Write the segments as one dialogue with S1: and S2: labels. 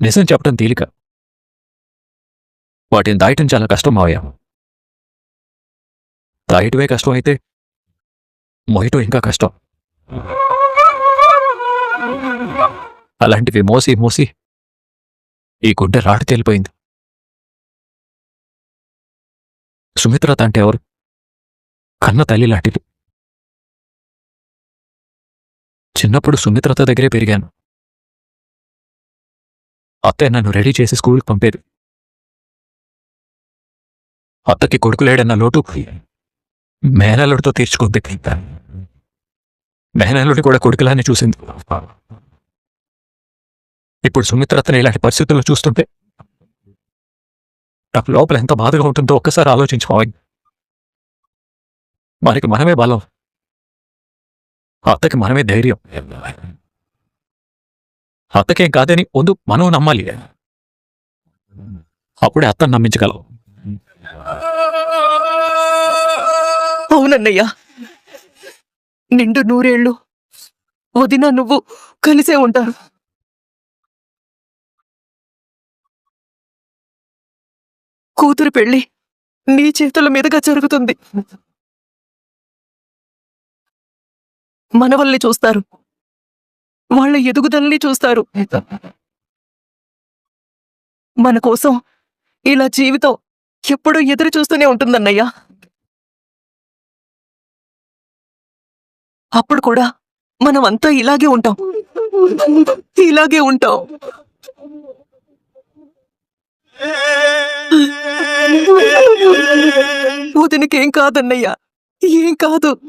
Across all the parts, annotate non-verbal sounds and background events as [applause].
S1: నిజం చెప్పడం తేలిక. వాటిని దాయటం చాలా కష్టం మావయ్య. దాయటమే కష్టం అయితే మోయటం ఇంకా కష్టం. అలాంటివి మోసి మోసి ఈ గుండె రాడు తేలిపోయింది. సుమిత్రత అంటే ఎవరు? కన్న తల్లి లాంటిది. చిన్నప్పుడు సుమిత్రత దగ్గరే పెరిగాను. అత్తే నన్ను రెడీ చేసి స్కూల్కి పంపేది. అత్తకి కొడుకు లేడన్న లోటు మేనల్లుడితో తీర్చుకుంది మేనల్లుడి కూడా కొడుకులానే చూసింది. ఇప్పుడు సుమిత్రతని ఇలాంటి పరిస్థితుల్లో చూస్తుంటే నాకు లోపల ఎంత బాధగా ఉంటుందో ఒక్కసారి ఆలోచించుకోవాలి మనకి మనమే బలం. అత్తకి మనమే ధైర్యం. అత్తకేం కాదని ముందు మనం నమ్మాలి. అప్పుడే అత్తను నమ్మించగలవు
S2: అవునన్నయ్యా నిండు నూరేళ్ళు వదిన నువ్వు కలిసే ఉంటారు. కూతురు పెళ్ళి నీ చేతుల మీదుగా జరుగుతుంది. మనవల్ని చూస్తారు. వాళ్ళ ఎదుగుదలని చూస్తారు. మన కోసం ఇలా జీవితం ఎప్పుడూ ఎదురు చూస్తూనే ఉంటుందన్నయ్యా. అప్పుడు కూడా మనం అంతా ఇలాగే ఉంటాం. ఇలాగే ఉంటాం. వదినకేం కాదన్నయ్యా. ఏం కాదు.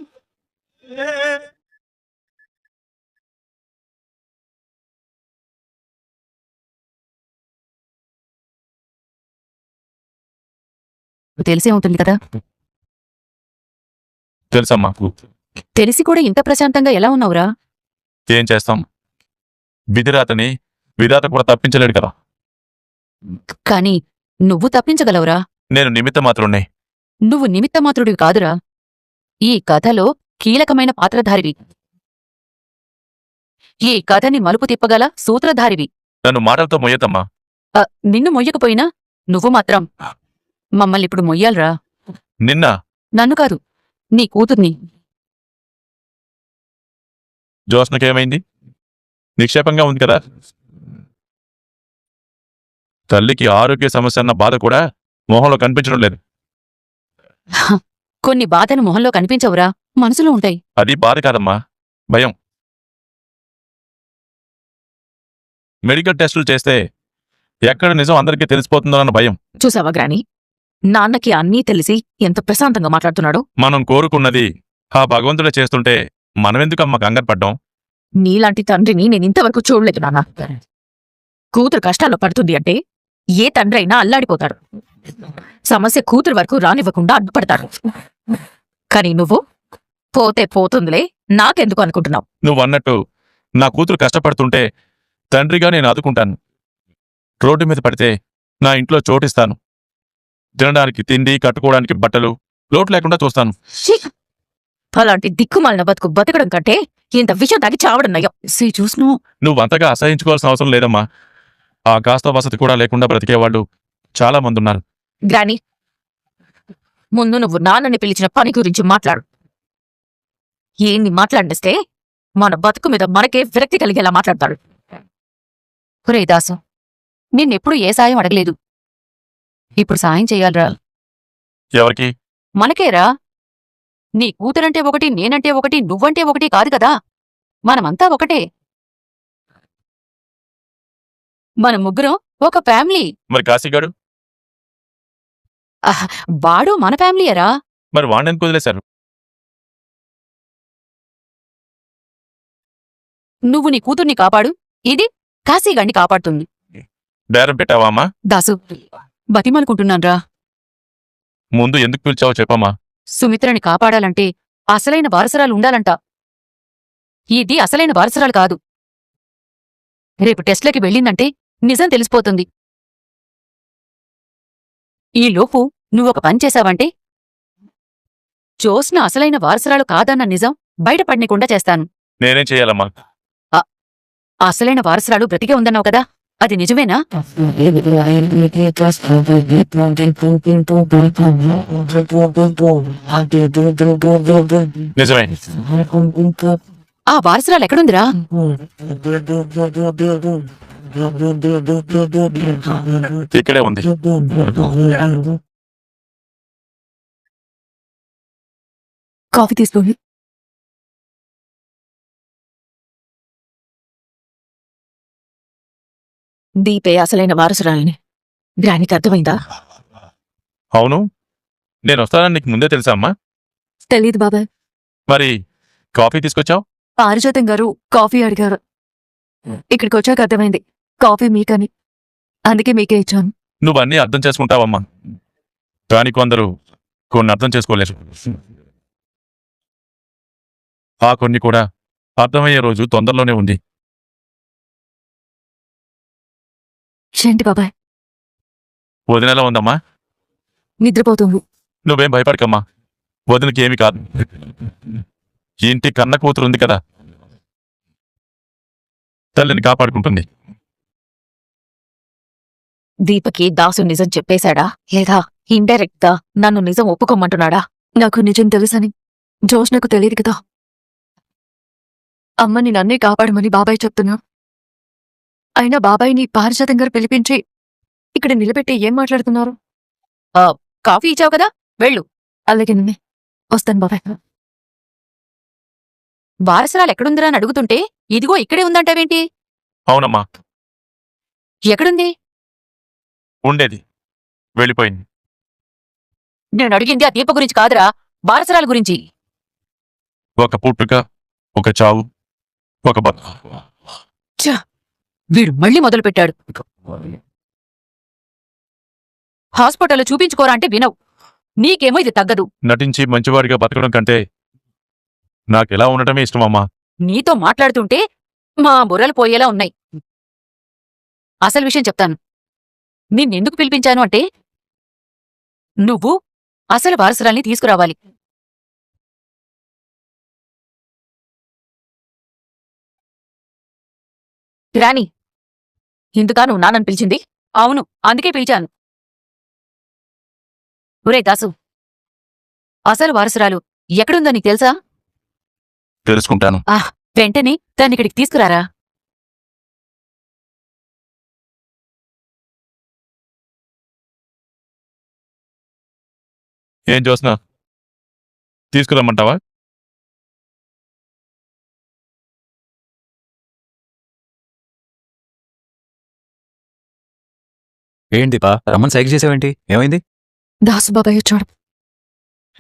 S3: తెలిసే ఉంటుంది కదా?
S4: తెలుసమ్మా.
S3: తెలిసి కూడా ఇంత ప్రశాంతంగా ఎలా ఉన్నావురా?
S4: ఏం చేస్తాం? విధిరాతని విధాత కూడా తప్పించలేడు కదా.
S3: కానీ నువ్వు తప్పించగలవురా?
S4: నేను నిమిత్త మాత్రుణ్ణి
S3: నువ్వు నిమిత్తమాత్రుడివి కాదురా. ఈ కథలో కీలకమైన పాత్రధారివి. ఈ కథని మలుపు తిప్పగల సూత్రధారివి.
S4: నన్ను మాటలతో మొయ్యతమ్మా
S3: నిన్ను మొయ్యకపోయినా నువ్వు మాత్రం. మమ్మల్ని ఇప్పుడు మొయ్యాలరా.
S4: నిన్న?
S3: నన్ను కాదు నీ కూతుర్ని.
S4: జోస్నకేమైంది? నిక్షేపంగా ఉంది కదా? తల్లికి ఆరోగ్య సమస్య అన్న బాధ కూడా మొహంలో కనిపించడం లేదు. [laughs]
S3: కొన్ని బాధను మొహంలో కనిపించవురా మనసులో ఉంటాయి.
S4: అది బాధ కాదమ్మా భయం. మెడికల్ టెస్టులు చేస్తే ఎక్కడ నిజం అందరికీ తెలిసిపోతుందో అన్న భయం.
S3: చూసావా గ్రాని? నాన్నకి అన్నీ తెలిసి ఎంత ప్రశాంతంగా మాట్లాడుతున్నాడో?
S4: మనం కోరుకున్నది ఆ భగవంతుడే చేస్తుంటే మనమెందుకమ్మా కంగారు పడ్డాం?
S3: నీలాంటి తండ్రిని నేను ఇంతవరకు చూడలేదు నాన్న. కూతురు కష్టాల్లో పడుతుంది అంటే ఏ తండ్రి అయినా అల్లాడిపోతాడు. సమస్య కూతురు వరకు రానివ్వకుండా అడ్డుపడతాడు. కానీ నువ్వు? పోతే పోతుందిలే నాకెందుకు అనుకుంటున్నావు?
S4: నువ్వు అన్నట్టు నా కూతురు కష్టపడుతుంటే తండ్రిగా నేను ఆదుకుంటాను. రోడ్డు మీద పడితే నా ఇంట్లో చోటిస్తాను. తినడానికి తిండి కట్టుకోవడానికి బట్టలు లోటు లేకుండా చూస్తాను!
S3: అలాంటి దిక్కుమాలిన బతుకు బతకడం కంటే ఇంత విషయం తాగి చావడం నయం. సీ చూసును.
S4: నువ్వు అంతగా అసహించుకోవాల్సిన అవసరం లేదమ్మా. ఆ కాస్త వసతి కూడా లేకుండా బ్రతికేవాళ్ళు చాలా మంది ఉన్నారు.
S3: గ్రాని ముందు నువ్వు నాన్నని పిలిచిన పని గురించి మాట్లాడు. ఏంది మాట్లాడిస్తే మన బతుకు మీద మనకే విరక్తి కలిగేలా మాట్లాడతాడు. ఒరే దాసు నిన్నెప్పుడు ఏ సాయం అడగలేదు. ఇప్పుడు సాయం చెయ్యాలరా
S4: ఎవరికి?
S3: మనకేరా? నీ కూతురంటే ఒకటి నేనంటే ఒకటి నువ్వంటే ఒకటి కాదు కదా? మనమంతా ఒకటే. మన ముగ్గురం ఒక ఫ్యామిలీ.
S4: మరి కాశీగాడు?
S3: వాడు మన ఫ్యామిలీయరా?
S4: మరి వాణ్ణెందుకు వదిలేశారు?
S3: నువ్వు నీ కూతుర్ని కాపాడు. ఇది కాశీగాడిని కాపాడుతుంది.
S4: బేరం
S3: దాసు. బతిమనుకుంటున్నాన్రా
S4: ముందు ఎందుకు పిలిచావో చెప్పమ్మా.
S3: సుమిత్రని కాపాడాలంటే అసలైన వారసరాలు ఉండాలంట. ఇది అసలైన వారసరాలు కాదు. రేపు టెస్ట్లకి వెళ్ళిందంటే నిజం తెలిసిపోతుంది. ఈలోపు నువ్వొక పని చేశావంటే? జోస్న అసలైన వారసరాలు కాదన్న నిజం బయటపడనీకుండా చేస్తాను.
S4: నేనేం చేయాలమ్మా?
S3: అసలైన వారసరాలు బ్రతికే ఉందన్నావు కదా? అది నిజమేనా?
S4: నిజమే.
S3: ఆ వారసురాలు ఎక్కడుందిరా?
S4: ఇక్కడే ఉంది.
S3: కాఫీ తీసుకోండి. దీపే అసలైన వారసురాలని. గ్రానికి అర్థమైందా?
S4: అవును. నేను వస్తానని నీకు ముందే తెలుసా అమ్మా?
S5: తెలీదు బాబాయ్
S4: మరి కాఫీ తీసుకొచ్చావు?
S5: పారిజాతం గారు కాఫీ అడిగారు. ఇక్కడికి వచ్చాక అర్థమైంది. కాఫీ మీకని. అందుకే మీకే ఇచ్చాను.
S4: నువ్వు అన్నీ అర్థం చేసుకుంటావమ్మా. కానీ కొందరు కొన్ని అర్థం చేసుకోలేరు. ఆ కొన్ని కూడా అర్థమయ్యే రోజు తొందరలోనే ఉంది.
S5: ఏంటి బాబాయ్.
S4: వదినలా ఉందమ్మా?
S5: నిద్రపోతుంది
S4: నువ్వేం భయపడకమ్మా. వదినకి ఏమి కాదు. ఇంటి కన్న కూతురు ఉంది కదా. తల్లిని కాపాడుకుంటుంది.
S3: దీపకి దాసు నిజం చెప్పేశాడా? లేదా ఇండైరెక్ట్గా నన్ను నిజం ఒప్పుకోమంటున్నాడా?
S5: నాకు నిజం తెలుసని జోష్ నాకు తెలియదు కదా. అమ్మని నన్నే కాపాడమని బాబాయ్ చెప్తున్నా. అయినా బాబాయ్ని పారిజాతం గారు పిలిపించి ఇక్కడ నిలబెట్టి ఏం మాట్లాడుతున్నారు?
S3: కాఫీ ఇచ్చావు కదా వెళ్ళు.
S5: అలాగే నిన్నే. వస్తాను బాబాయ్.
S3: వారసురాలు ఎక్కడుందిరా అని అడుగుతుంటే ఇదిగో ఇక్కడే ఉందంటావేంటి?
S4: అవునమ్మా.
S3: ఎక్కడుంది?
S4: ఉండేది. వెళ్ళిపోయింది.
S3: నేను అడిగింది ఆ దీప గురించి కాదురా వారసురాల గురించి.
S4: ఒక పుట్టుక ఒక చావు ఒక బతు
S3: వీడు మళ్ళీ మొదలుపెట్టాడు. హాస్పిటల్లో చూపించుకోరా అంటే వినవు. నీకేమో ఇది తగ్గదు.
S4: నటించి మంచివాడిగా బతకడం కంటే నాకెలా ఉండటమే ఇష్టమమ్మా
S3: నీతో మాట్లాడుతుంటే మా బుర్రలు పోయేలా ఉన్నాయి. అసలు విషయం చెప్తాను. నిన్నెందుకు పిలిపించాను అంటే నువ్వు అసలు వారసురాల్ని తీసుకురావాలి. రాణి ఇందుకా నువ్వు నాన్నని పిలిచింది? అవును అందుకే పిలిచాను. ఒరే దాసు అసలు వారసురాలు ఎక్కడుందో నీకు తెలుసా?
S4: తెలుసుకుంటాను.
S3: వెంటనే దాన్ని ఇక్కడికి తీసుకురారా?
S4: ఏం చూసినా తీసుకురమ్మంటావా?
S1: ఏంటి దీపా రమ్మని సైకి చేసావేంటి? ఏమైంది?
S5: దాసు బాబాయ్ వచ్చాడు.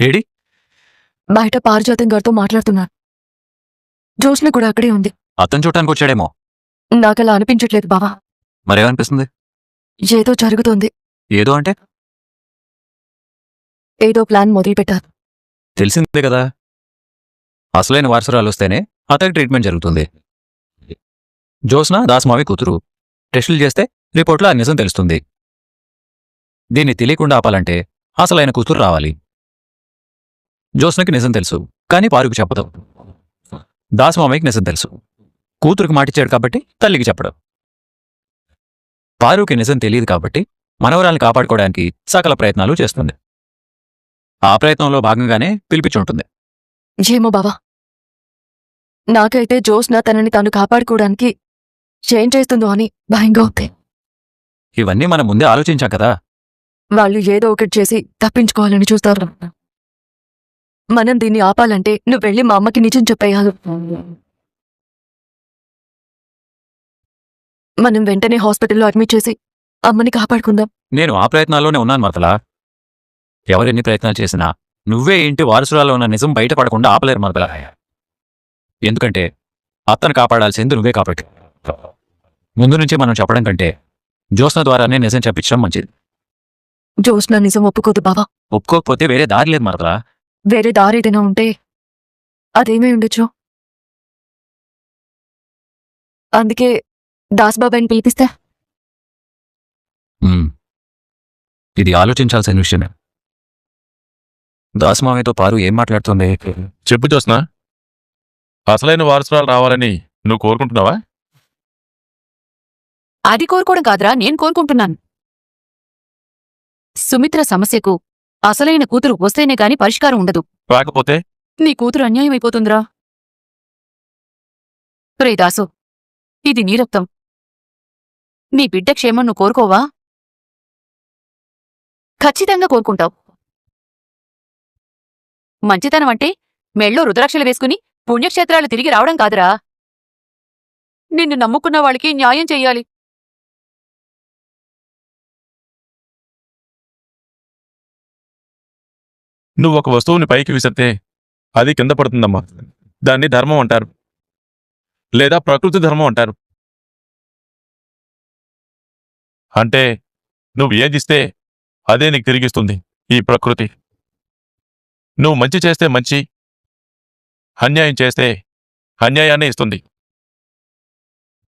S1: ఏడి?
S5: బయట పారిజాతం గారితో మాట్లాడుతున్నారు. జోష్న కూడా అక్కడే ఉంది.
S1: అతను చూడటానికి వచ్చాడేమో.
S5: నాకలా అనిపించట్లేదు బావా.
S1: మరేమనిపిస్తుంది?
S5: ఏదో జరుగుతోంది.
S1: ఏదో అంటే?
S5: ఏదో ప్లాన్ మొదలుపెట్టారు.
S1: తెలిసిందే కదా. అసలైన వారసురాలు వస్తేనే అతనికి ట్రీట్మెంట్ జరుగుతుంది. జోస్న దాస్మావి కూతురు. టెస్టులు చేస్తే రిపోర్ట్లో ఆ నిజం తెలుస్తుంది. దీన్ని తెలియకుండా ఆపాలంటే అసలైన కూతురు రావాలి. జోస్నకి నిజం తెలుసు కానీ పారుకు చెప్పదు. దాసమామయ్యకి నిజం తెలుసు. కూతురికి మాటిచ్చాడు కాబట్టి తల్లికి చెప్పడు. పారుకి నిజం తెలియదు కాబట్టి మనవరాల్ని కాపాడుకోవడానికి సకల ప్రయత్నాలు చేస్తుంది. ఆ ప్రయత్నంలో భాగంగానే పిలిపించుంటుంది
S5: ఏమో బావా. నాకైతే జోస్న తనని తాను కాపాడుకోవడానికి ఏం చేస్తుందో అని భయంగా ఉంది.
S1: ఇవన్నీ మనం ముందే ఆలోచించాం కదా.
S5: వాళ్ళు ఏదో ఒకటి చేసి తప్పించుకోవాలని చూస్తారు. మనం దీన్ని ఆపాలంటే నువ్వు వెళ్ళి మా అమ్మకి నిజం చెప్పేయాలి. మనం వెంటనే హాస్పిటల్లో అడ్మిట్ చేసి అమ్మని కాపాడుకుందాం.
S1: నేను ఆ ప్రయత్నాల్లోనే ఉన్నాను మరతలా. ఎవరెన్ని ప్రయత్నాలు చేసినా నువ్వే ఇంటి వారసురాలో ఉన్న నిజం బయటపడకుండా ఆపలేరు మరతలా. ఎందుకంటే అత్తను కాపాడాల్సింది నువ్వే కాబట్టి. ముందు నుంచి మనం చెప్పడం కంటే జ్యోత్స్న ద్వారానే నిజం చెప్పించడం మంచిది.
S5: జోస్న నిజం ఒప్పుకోదు బావా.
S1: ఒప్పుకోకపోతే వేరే దారి లేదు మరతలా
S5: వేరే దారి ఏదైనా ఉంటే అదేమీ ఉండొచ్చు. అందుకే దాస్ బాబాయ్ని పిలిపిస్తే.
S1: ఉమ్. ఇది ఆలోచించాల్సిన విషయమే. దాసమామయ్యతో పారు ఏం మాట్లాడుతుంది?
S4: చెప్పు చూసినా అసలైన వారసురాలు రావాలని నువ్వు కోరుకుంటున్నావా?
S3: అది కోరుకోవడం కాదురా నేను కోరుకుంటున్నాను. సుమిత్ర సమస్యకు అసలైన కూతురు వస్తేనే గాని పరిష్కారం ఉండదు.
S4: రాకపోతే?
S3: నీ కూతురు అన్యాయం అయిపోతుందిరా రే దాసు ఇది నీ రక్తం. నీ బిడ్డ క్షేమం నువ్వు కోరుకోవా? ఖచ్చితంగా కోరుకుంటావు. మంచితనం అంటే మెళ్ళో రుద్రాక్షలు వేసుకుని పుణ్యక్షేత్రాలు తిరిగి రావడం కాదురా. నిన్ను నమ్ముకున్న వాళ్ళకి న్యాయం చెయ్యాలి.
S4: నువ్వు ఒక వస్తువుని పైకి విసిరితే అది కింద పడుతుందమ్మా. దాన్ని ధర్మం అంటారు. లేదా ప్రకృతి ధర్మం అంటారు. అంటే నువ్వు ఏదిస్తే అదే నీకు తిరిగిస్తుంది ఈ ప్రకృతి. నువ్వు మంచి చేస్తే మంచి అన్యాయం చేస్తే అన్యాయాన్ని ఇస్తుంది.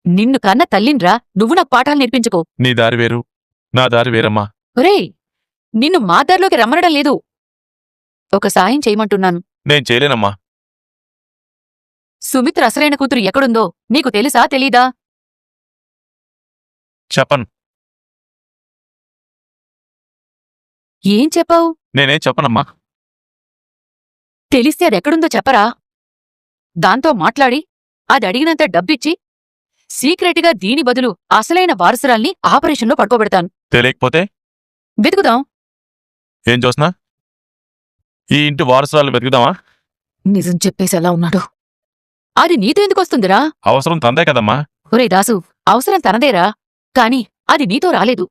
S3: నిన్ను కన్న తల్లిన్రా నువ్వు నాకు పాఠాలు నేర్పించుకో.
S4: నీ దారి వేరు నా దారి వేరమ్మా.
S3: ఒరేయ్ నిన్ను మా దారిలోకి రమ్మనడం లేదు. ఒక సాయం చేయమంటున్నాను.
S4: నేను చేయలేనమ్మా.
S3: సుమిత్ర అసలైన కూతురు ఎక్కడుందో నీకు తెలుసా తెలీదా?
S4: చెప్పను.
S3: ఏం చెప్పావు?
S4: నేనేం చెప్పనమ్మా.
S3: తెలిస్తే అదెక్కడుందో చెప్పరా? దాంతో మాట్లాడి అది అడిగినంత డబ్బిచ్చి సీక్రెట్గా దీని బదులు అసలైన వారసురాల్ని ఆపరేషన్లో పడుకోబెడతాను.
S4: తెలియకపోతే?
S3: వెతుకుదాం.
S4: ఏం చూసినా ఈ ఇంటి వారసురాలు వెతుకుదామా?
S3: నిజం చెప్పేసి ఎలా ఉన్నాడు? అది నీతో ఎందుకొస్తుందిరా
S4: అవసరం తందే కదమ్మా.
S3: ఒరే దాసు అవసరం తనదేరా. కాని అది నీతో రాలేదు.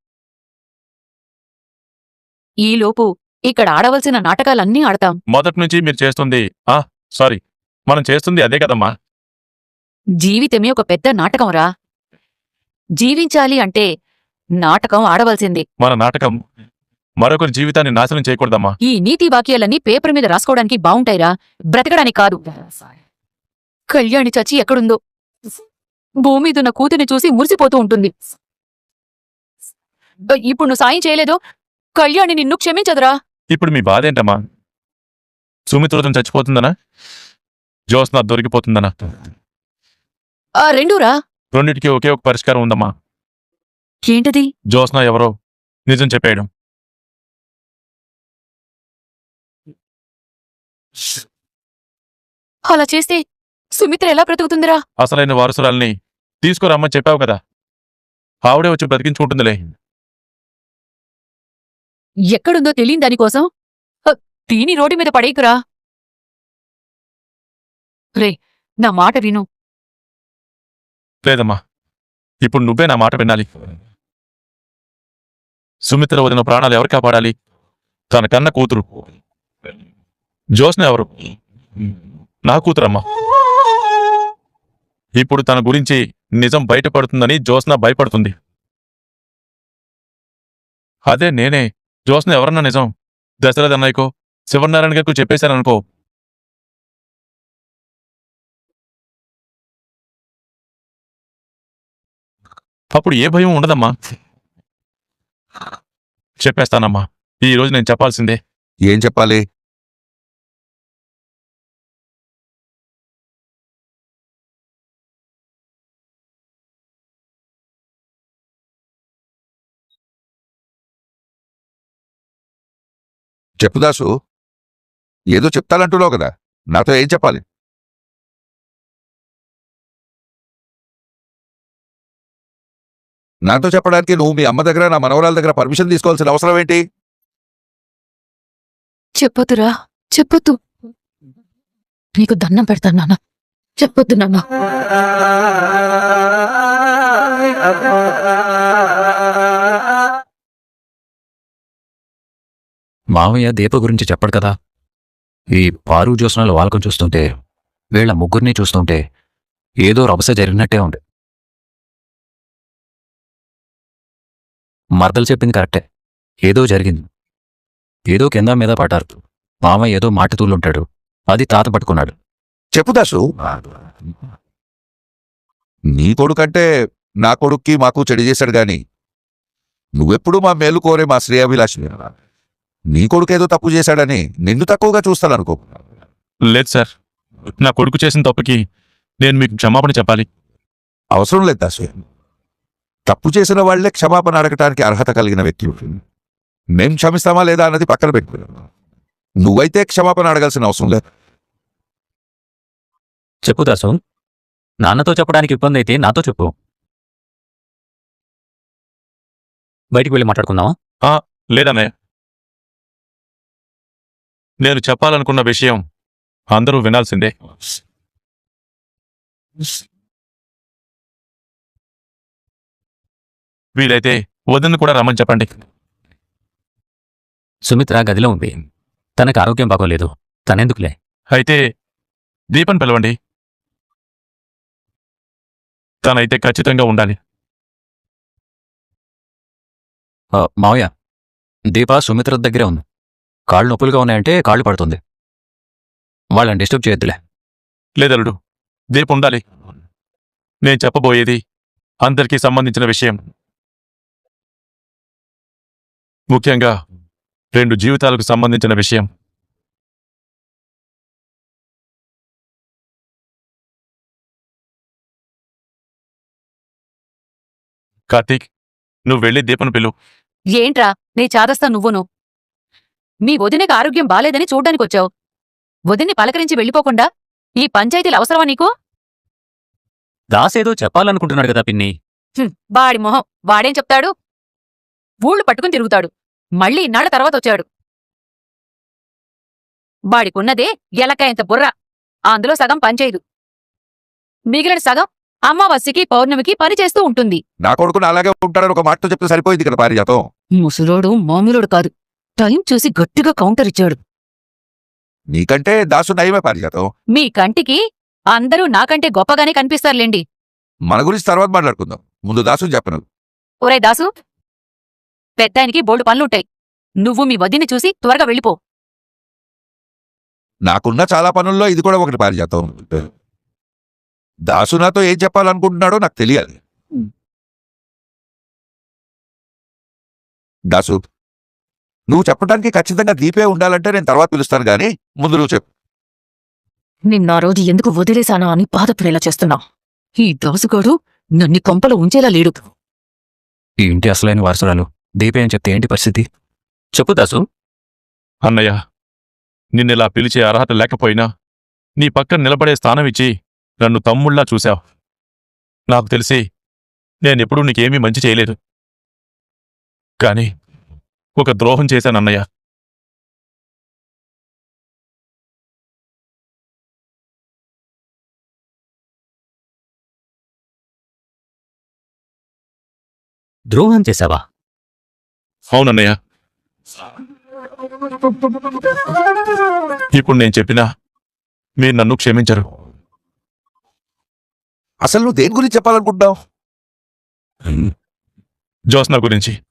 S3: ఈలోపు ఇక్కడ ఆడవలసిన నాటకాలన్నీ ఆడతాం.
S4: మొదటి నుంచి మీరు చేస్తుంది ఆ సారీ మనం చేస్తుంది అదే కదమ్మా.
S3: జీవితమే ఒక పెద్ద నాటకంరా. జీవించాలి అంటే నాటకం ఆడవలసిందే.
S4: మన నాటకం మరొకరి జీవితాన్ని నాశనం చేయకూడదమ్మా.
S3: ఈ నీతి వాక్యాలన్నీ పేపర్ మీద రాసుకోవడానికి బావుంటాయిరా. బ్రతకడానికి కాదు. కళ్యాణి చచ్చి ఎక్కడుందో? భూమిదున్న కూతుని చూసి మురిసిపోతూ ఉంటుంది. ఇప్పుడు నువ్వు సాయం చేయలేదో? కళ్యాణి నిన్ను క్షమించదురా.
S4: ఇప్పుడు మీ బాధ ఏంటమ్మా? సుమిత్రతం చచ్చిపోతుందనా? జ్యోత్స్న దొరికిపోతుందనా?
S3: ఆ రెండూరా?
S4: రెండిటికి ఒకే ఒక పరిష్కారం ఉందమ్మా.
S3: ఏంటది?
S4: జ్యోత్స్న ఎవరో నిజం చెప్పేయడం.
S3: అలా చేస్తే సుమిత్ర ఎలా బ్రతుకుతుందిరా?
S4: అసలైన వారసురాల్ని తీసుకురమ్మని చెప్పావు కదా. ఆవిడే వచ్చి బ్రతికించుకుంటుందిలే.
S3: ఎక్కడుందో తెలియని దానికోసం? హ, దీని రోడ్డు మీద పడేకురా రే నా మాట విను.
S4: లేదమ్మా ఇప్పుడు నువ్వే నా మాట వినాలి. సుమిత్ర వదిన ప్రాణాలు ఎవరు కాపాడాలి? తన కన్న కూతురు. జ్యోత్స్న ఎవరు? నా కూతురమ్మా. ఇప్పుడు తన గురించి నిజం బయటపడుతుందని జ్యోత్స్న భయపడుతుంది. అదే నేనే. జ్యోత్స్న ఎవరన్నా నిజం? దశరథ అన్నయ్యకో శివనారాయణ గారికి చెప్పేశాననుకో అప్పుడు ఏ భయం ఉండదమ్మా? చెప్పేస్తానమ్మా. ఈరోజు నేను చెప్పాల్సిందే.
S6: ఏం చెప్పాలి? చెప్పు దాసు. ఏదో చెప్తానంటున్నావు కదా. నాతో ఏం చెప్పాలి? నాతో చెప్పడానికి నువ్వు మీ అమ్మ దగ్గర నా మనవరాల దగ్గర పర్మిషన్ తీసుకోవాల్సిన అవసరం ఏంటి?
S3: చెప్పొద్దురా చెప్పొద్దు. నీకు దండం పెడతాను నాన్న. చెప్పొద్దు నాన్న.
S1: మామయ్య దీప గురించి చెప్పడు కదా. ఈ పారు జ్యోత్స్నాలు వాలకం చూస్తుంటే వీళ్ళ ముగ్గురిని చూస్తుంటే ఏదో రభస జరిగినట్టే ఉంది. మరదలు చెప్పింది కరెక్టే. ఏదో జరిగింది. ఏదో కింద మీద పడ్డారు. మామయ్య ఏదో మాట తూలుంటాడు అది తాత పట్టుకున్నాడు.
S6: చెప్పు దాసు. నీ కొడుకంటే నా కొడుక్కి మాకు చెడి చేశాడు గాని నువ్వెప్పుడు మా మేలు కోరే మా శ్రేయాభిలాషి నీ కొడుకేదో తప్పు చేశాడని నిన్ను తక్కువగా చూస్తాననుకో.
S4: లేదు సార్. నా కొడుకు చేసిన తప్పుకి నేను మీకు క్షమాపణ చెప్పాలి.
S6: అవసరం లేదు దాసు తప్పు చేసిన వాళ్ళే క్షమాపణ అడగటానికి అర్హత కలిగిన వ్యక్తులు. మేం క్షమిస్తామా లేదా అన్నది పక్కన పెట్టు. నువ్వైతే క్షమాపణ అడగాల్సిన అవసరం లేదు.
S1: చెప్పు దాసు నాన్నతో చెప్పడానికి ఇబ్బంది అయితే నాతో చెప్పు. బయటికి వెళ్ళి మాట్లాడుకుందామా?
S4: లేదన్నయ్య. నేను చెప్పాలనుకున్న విషయం అందరూ వినాల్సిందే. వీలైతే వదిన కూడా రమ్మని చెప్పండి.
S1: సుమిత్ర గదిలో ఉంది. తనకు ఆరోగ్యం బాగోలేదు. తనెందుకులే?
S4: అయితే దీపన్ పిలవండి. తనైతే ఖచ్చితంగా ఉండాలి.
S1: మావయ్య దీప సుమిత్ర దగ్గరే ఉంది. కాళ్ళు నొప్పులుగా ఉన్నాయంటే కాళ్ళు పడుతుంది. వాళ్ళని డిస్టర్బ్ చేయొద్దులే.
S4: లేదలుడు దీప ఉండాలి. నేను చెప్పబోయేది అందరికీ సంబంధించిన విషయం. ముఖ్యంగా రెండు జీవితాలకు సంబంధించిన విషయం. కార్తీక్ నువ్వు వెళ్ళి దీపను పిలు.
S3: ఏంట్రా నీ చాదస్తా నువ్వును. మీ వదినకి ఆరోగ్యం బాలేదని చూడ్డానికొచ్చావు. వదిన్ని పలకరించి వెళ్ళిపోకుండా ఈ పంచాయతీలు అవసరమా నీకు?
S1: దాసేదో చెప్పాలనుకుంటున్నాడు కదా పిన్ని.
S3: వాడి మొహం వాడేం చెప్తాడు? ఊళ్ళు పట్టుకుని తిరుగుతాడు. మళ్ళీ ఇన్నాళ్ళ తర్వాత వచ్చాడు. వాడికున్నదే ఎలకాయంత బుర్ర. అందులో సగం పనిచేయదు మిగిలిన సగం అమావాస్యకి పౌర్ణమికి పని చేస్తూ ఉంటుంది.
S6: నా కొడుకుని అలాగే ఉంటాడని ఒక మాటతో చెప్తే సరిపోయింది కదా పారిజాతం
S3: ముసలోడు మామూలుడు కాదు. టైం చూసి గట్టిగా కౌంటర్ ఇచ్చాడు.
S6: నీకంటే దాసు నయమే పారిజాతం
S3: మీ కంటికి అందరూ నాకంటే గొప్పగానే కనిపిస్తారులేండి.
S6: మన గురించి తర్వాత మాట్లాడుకుందాం. ముందు దాసు చెప్పను.
S3: ఒరే దాసు పెద్దానికి బోల్డు పనులుంటాయి. నువ్వు మీ వదిని చూసి త్వరగా వెళ్ళిపో.
S6: నాకున్న చాలా పనుల్లో ఇది కూడా ఒకటి పారిజాతం దాసు నాతో ఏం చెప్పాలనుకుంటున్నాడో నాకు తెలియాలి. దాసు నువ్వు చెప్పడానికి ఖచ్చితంగా దీపే ఉండాలంటే నేను తర్వాత పిలుస్తాను గానీ ముందు నువ్వు చెప్పు.
S3: నిన్న ఆ రోజు ఎందుకు వదిలేశానా అని బాధపడేలా చేస్తున్నా ఈ దాసుగాడు నన్ను కొంపలో ఉంచేలా లేడు.
S1: ఈ ఇంటి అసలైన వారసురాలు దీపే అని చెప్తే ఏంటి పరిస్థితి? చెప్పు దాసు.
S4: అన్నయ్య నిన్నెలా పిలిచే అర్హత లేకపోయినా నీ పక్కన నిలబడే స్థానం ఇచ్చి నన్ను తమ్ముళ్ళా చూశావు. నాకు తెలిసి నేనెప్పుడూ నీకేమీ మంచి చేయలేదు. కాని ఒక ద్రోహం చేశానన్నయ్య
S1: ద్రోహం చేశావా?
S4: అవునన్నయ్య. ఇప్పుడు నేను చెప్పినా మీరు నన్ను క్షమించరు.
S6: అసలు నువ్వు దేని గురించి చెప్పాలనుకుంటున్నావు?
S4: జ్యోత్స్న గురించి.